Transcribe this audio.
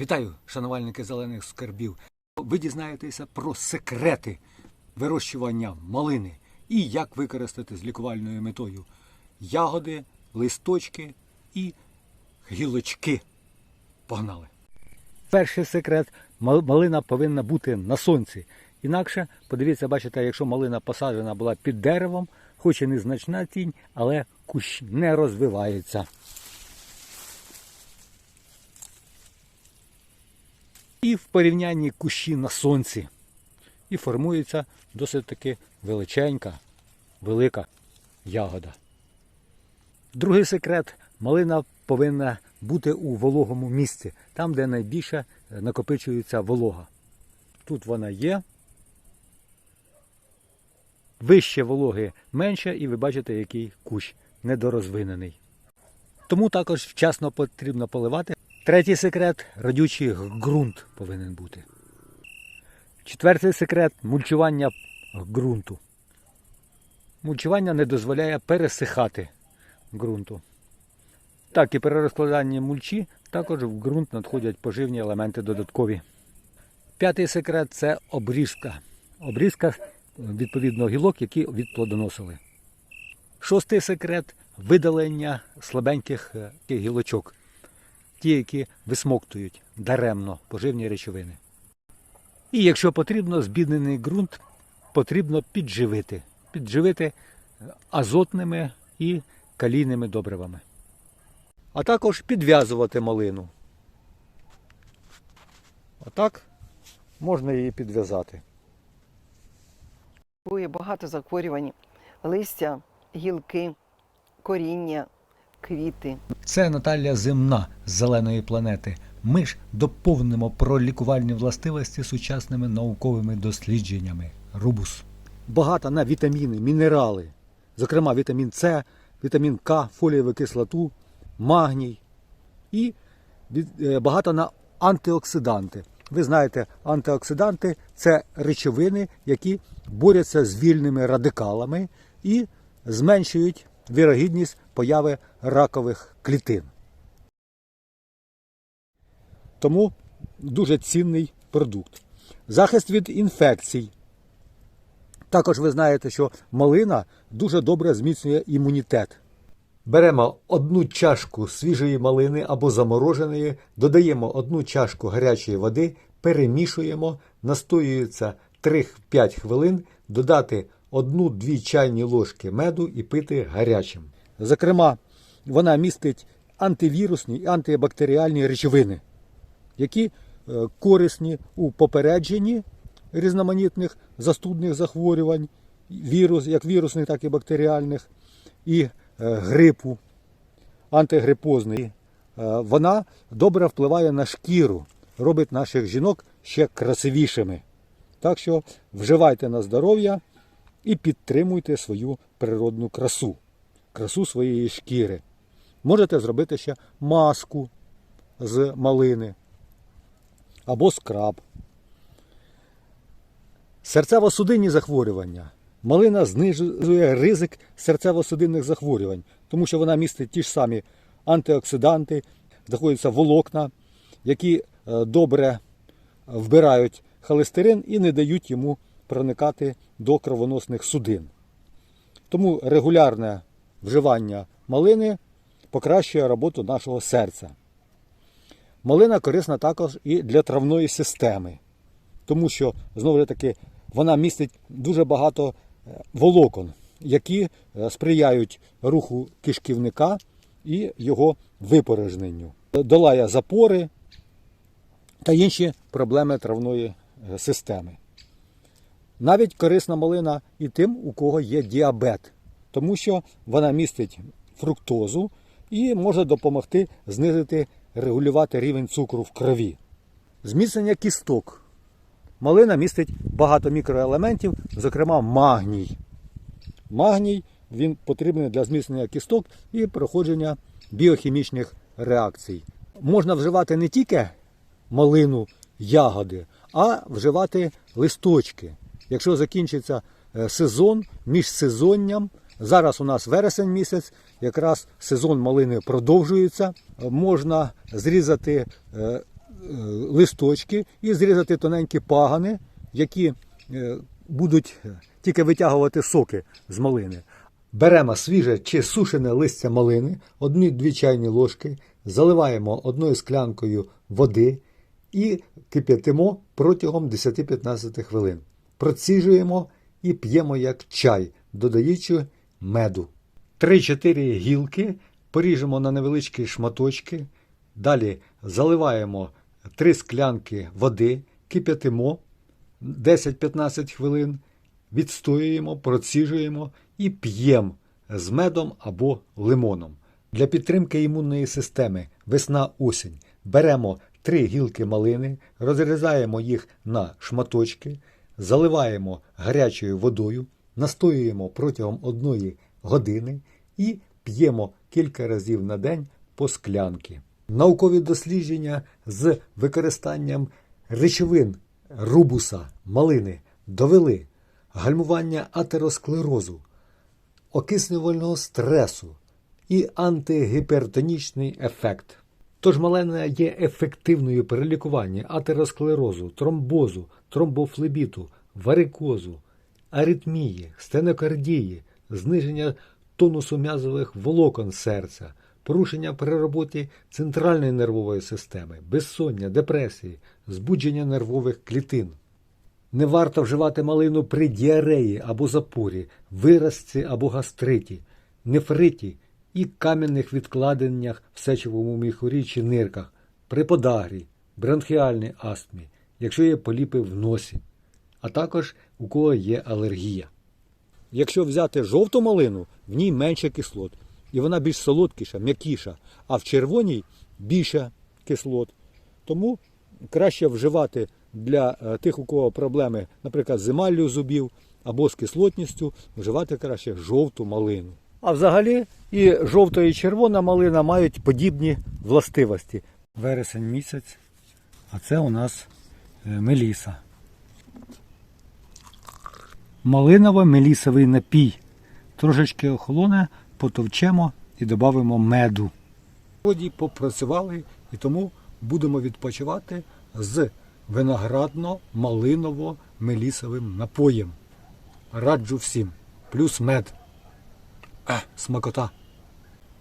Вітаю, шанувальники зелених скарбів. Ви дізнаєтеся про секрети вирощування малини і як використати з лікувальною метою ягоди, листочки і гілочки. Погнали! Перший секрет малина повинна бути на сонці. Інакше, подивіться, бачите, якщо малина посаджена була під деревом, хоч і незначна тінь, але кущ не розвивається. І в порівнянні кущі на сонці. І формується досить таки величенька, велика ягода. Другий секрет малина повинна бути у вологому місці, там, де найбільше накопичується волога. Тут вона є. Вище вологи менше, і ви бачите, який кущ недорозвинений. Тому також вчасно потрібно поливати. Третій секрет родючий ґрунт повинен бути. Четвертий секрет мульчування ґрунту. Мульчування не дозволяє пересихати ґрунту. Так і при розкладанні мульчі також в ґрунт надходять поживні елементи додаткові. П'ятий секрет це обрізка. Обрізка відповідно гілок, які відплодоносили. Шостий секрет видалення слабеньких е, гілочок, ті, які висмоктують даремно поживні речовини. І якщо потрібно, збіднений ґрунт потрібно підживити. Підживити азотними і калійними добривами. А також підв'язувати малину. Отак можна її підв'язати. Бує багато захворювань листя, гілки, коріння, квіти. Це Наталя Земна з зеленої планети. Ми ж доповнимо про лікувальні властивості сучасними науковими дослідженнями. Рубус. Багата на вітаміни, мінерали, зокрема вітамін С, вітамін К, фолієву кислоту, магній і е, на антиоксиданти. Ви знаєте, антиоксиданти це речовини, які борються з вільними радикалами і зменшують вірогідність появи ракових клітин. Тому дуже цінний продукт. Захист від інфекцій. Також ви знаєте, що малина дуже добре зміцнює імунітет. Беремо одну чашку свіжої малини або замороженої, додаємо одну чашку гарячої води, перемішуємо, настоюється 3-5 хвилин, додати 1-2 чайні ложки меду і пити гарячим. Зокрема, вона містить антивірусні і антибактеріальні речовини, які е, корисні у попередженні різноманітних застудних захворювань, вірус, як вірусних, так і бактеріальних, і е, грипу, антигрипозний. Е, Вона добре впливає на шкіру, робить наших жінок ще красивішими. Так що вживайте на здоров'я і підтримуйте свою природну красу, красу своєї шкіри. Можете зробити ще маску з малини або скраб. Серцево-судинні захворювання. Малина знижує ризик серцево-судинних захворювань, тому що вона містить ті ж самі антиоксиданти, знаходяться волокна, які е, добре вбирають холестерин і не дають йому проникати до кровоносних судин. Тому регулярне вживання малини покращує роботу нашого серця. Малина корисна також і для травної системи, тому що, знову ж таки, вона містить дуже багато е, волокон, які е, сприяють руху кишківника і його випорожненню. Долає запори та інші проблеми травної е, системи. Навіть корисна малина і тим, у кого є діабет, тому що вона містить фруктозу і може допомогти знизити, регулювати рівень цукру в крові. Зміцнення кісток. Малина містить багато мікроелементів, зокрема магній. Магній він потрібний для зміцнення кісток і проходження біохімічних реакцій. Можна вживати не тільки малину, ягоди, а вживати листочки. Якщо закінчиться е, сезон між сезонням, зараз у нас вересень місяць, якраз сезон малини продовжується, е, можна зрізати е, листочки і зрізати тоненькі пагани, які е, будуть е, тільки витягувати соки з малини. Беремо свіже чи сушене листя малини, одні-дві чайні ложки, заливаємо одною склянкою води і кип'ятимо протягом 10-15 хвилин. Проціжуємо і п'ємо як чай, додаючи меду. 3-4 гілки поріжемо на невеличкі шматочки. Далі заливаємо 3 склянки води, кип'ятимо 10-15 хвилин, відстоюємо, проціжуємо і п'ємо з медом або лимоном. Для підтримки імунної системи весна-осінь беремо 3 гілки малини, розрізаємо їх на шматочки, заливаємо гарячою водою, настоюємо протягом одної години і п'ємо кілька разів на день по склянки. Наукові дослідження з використанням речовин рубуса малини довели гальмування атеросклерозу, окиснювального стресу і антигіпертонічний ефект. Тож малина є ефективною при лікуванні атеросклерозу, тромбозу, тромбофлебіту, варикозу, аритмії, стенокардії, зниження тонусу м'язових волокон серця, порушення при роботі центральної нервової системи, безсоння, депресії, збудження нервових клітин. Не варто вживати малину при діареї або запорі, виразці або гастриті, нефриті і кам'яних відкладеннях в сечовому міхурі чи нирках, при подагрі, бронхіальній астмі, якщо є поліпи в носі, а також у кого є алергія. Якщо взяти жовту малину, в ній менше кислот, і вона більш солодкіша, м'якіша, а в червоній більше кислот. Тому краще вживати для е, тих, у кого проблеми, наприклад, з емаллю зубів або з кислотністю, вживати краще жовту малину. А взагалі і жовта і червона малина мають подібні властивості. Вересень місяць, а це у нас е, меліса. Малиново-мелісовий напій. Трошечки охолоне, потовчемо і додамо меду. Сьогодні попрацювали і тому будемо відпочивати з виноградно-малиново-мелісовим напоєм. Раджу всім. Плюс мед. Е, смакота.